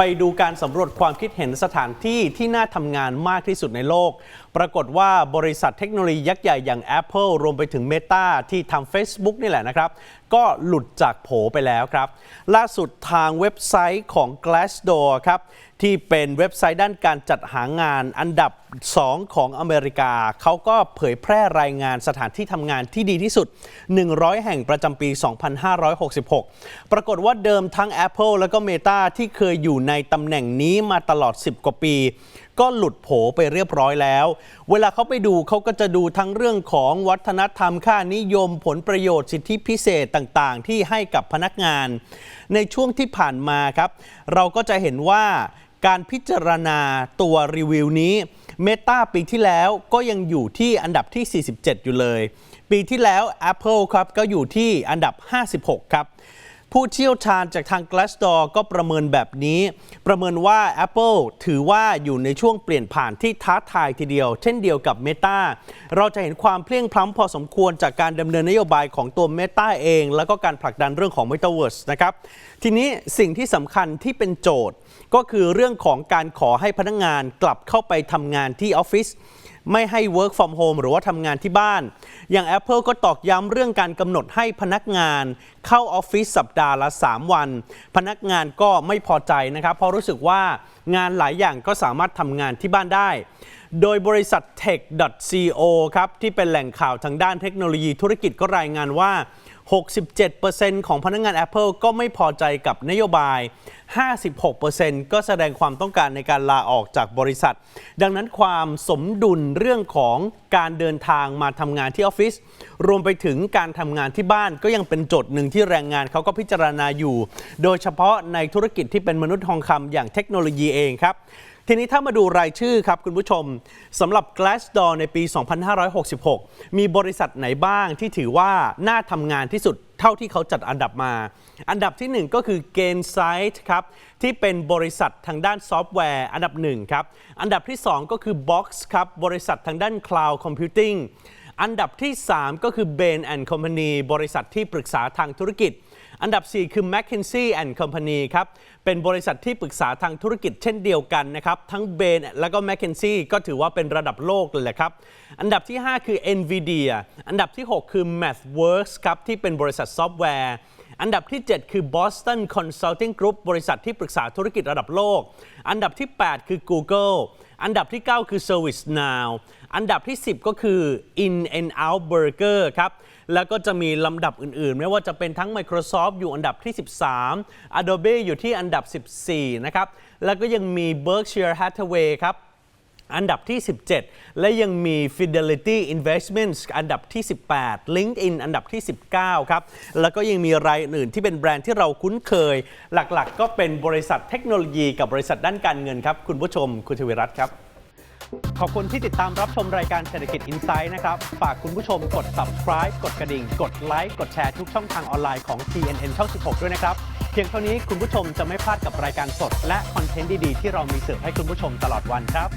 ไปดูการสำรวจความคิดเห็นสถานที่ที่น่าทำงานมากที่สุดในโลก ปรากฏว่าบริษัทเทคโนโลยียักษ์ใหญ่อย่าง Apple รวมไปถึง Meta ที่ทำ Facebook นี่แหละนะครับ ก็หลุดจากโผไปแล้วครับ ล่าสุดทางเว็บไซต์ของ Glassdoor ครับ ที่เป็นเว็บไซต์ด้านการจัดหางานอันดับ 2 ของอเมริกา เขาก็เผยแพร่รายงานสถานที่ทำงานที่ดีที่สุด 100 แห่งประจำปี 2566 ปรากฏว่าเดิมทั้ง Apple แล้วก็ Meta ที่เคยอยู่ในตำแหน่งนี้มาตลอด 10 กว่าปี ก็หลุดโผไปเรียบร้อยแล้ว เวลาเขาไปดูเขาก็จะดูทั้งเรื่องของวัฒนธรรมค่านิยมผลประโยชน์สิทธิพิเศษต่างๆ ที่ให้กับพนักงาน ในช่วงที่ผ่านมาครับ เราก็จะเห็นว่า การพิจารณาตัวรีวิวนี้ Meta ปีที่แล้วก็ยังอยู่ที่อันดับที่ 47 อยู่เลย ปีที่แล้ว Apple ครับก็อยู่ที่อันดับ 56 ครับ ผู้เชี่ยวชาญจากทาง Glassdoor ก็ประเมินแบบนี้ ประเมินว่า Apple ถือว่าอยู่ในช่วงเปลี่ยนผ่านที่ท้าทายทีเดียว เช่นเดียวกับ Meta เราจะเห็นความเพลียงพล้ำพอสมควรจากการดำเนินนโยบายของตัว Meta เอง แล้วก็การผลักดันเรื่องของ Metaverse นะครับ ทีนี้สิ่งที่สำคัญที่เป็นโจทย์ ก็คือเรื่องของการขอให้พนักงานกลับเข้าไปทำงานที่ออฟฟิศ ไม่ให้ work from home หรือว่าทำงานที่บ้าน อย่าง Apple ก็ตอกย้ำเรื่องการกำหนดให้พนักงาน เข้าออฟฟิศสัปดาห์ละ 3 วัน พนักงานก็ไม่พอใจนะครับ เพราะรู้สึกว่า งานหลายอย่างก็สามารถทำงานที่บ้านได้ โดยบริษัท tech.co ครับที่เป็นแหล่งข่าวทางด้านเทคโนโลยีธุรกิจก็รายงานว่า 67%ของพนักงาน Apple ก็ไม่พอใจกับนโยบาย 56%ก็แสดงความต้องการในการลาออกจากบริษัท ดังนั้นความสมดุลเรื่องของการเดินทางมาทำงานที่ออฟฟิศรวมไปถึงการทำงานที่บ้านก็ยังเป็นโจทย์หนึ่งที่แรงงานเขาก็พิจารณาอยู่ โดยเฉพาะในธุรกิจที่เป็นมนุษย์ทองคำอย่างเทคโนโลยีเองครับ ทีนี้ถ้ามาดูรายชื่อครับคุณผู้ชมสำหรับ Glassdoor ในปี 2566 มีบริษัทไหนบ้างที่ถือว่าน่าทำงานที่สุดเท่าที่เขาจัดอันดับมา อันดับที่ 1 ก็คือ Gainsight ครับที่เป็นบริษัททางด้านซอฟต์แวร์ อันดับ1ครับ อันดับที่ 2 ก็คือ Box ครับบริษัททางด้าน Cloud Computing อันดับที่ 3 ก็คือ Bain and Company บริษัทที่ปรึกษาทางธุรกิจ อันดับ 4 คือ McKinsey and Company ครับ เป็นบริษัทที่ปรึกษาทางธุรกิจเช่นเดียวกันนะครับ ทั้ง Bain แล้วก็ McKinsey ก็ถือว่าเป็นระดับโลกเลยแหละครับ อันดับที่ 5 คือ NVIDIA อันดับที่ 6 คือ MathWorks ครับ ที่เป็นบริษัทซอฟต์แวร์ อันดับที่ 7 คือ Boston Consulting Group บริษัทที่ปรึกษาธุรกิจระดับโลก อันดับที่ 8 คือ Google อันดับที่ 9 คือ ServiceNow อันดับที่ 10 ก็คือ In and Out Burger ครับ แล้วก็จะมีลำดับอื่นๆ ไม่ว่าจะเป็นทั้ง Microsoft อยู่อันดับที่ 13 Adobe อยู่ที่อันดับ 14 นะครับ แล้วก็ยังมี Berkshire Hathaway ครับ อันดับที่ 17 และยังมี Fidelity Investments อันดับที่ 18 LinkedIn อันดับที่ 19 ครับ แล้วก็ยังมีรายอื่นที่เป็นแบรนด์ที่เราคุ้นเคย หลักๆก็เป็นบริษัทเทคโนโลยีกับบริษัทด้านการเงินครับ คุณผู้ชม คุณทวิรัตครับ ขอบคุณที่ติดตามรับชมรายการเศรษฐกิจอินไซด์นะครับ ฝากคุณผู้ชมกด subscribe กดกระดิ่ง กดไลค์กดแชร์ทุกช่องทางออนไลน์ของ TNN ช่อง 16 ด้วยนะครับเพียงเท่านี้คุณผู้ชมจะไม่พลาดกับรายการสด และคอนเทนต์ดีๆที่เรามีเสิร์ฟให้คุณผู้ชมตลอดวันครับ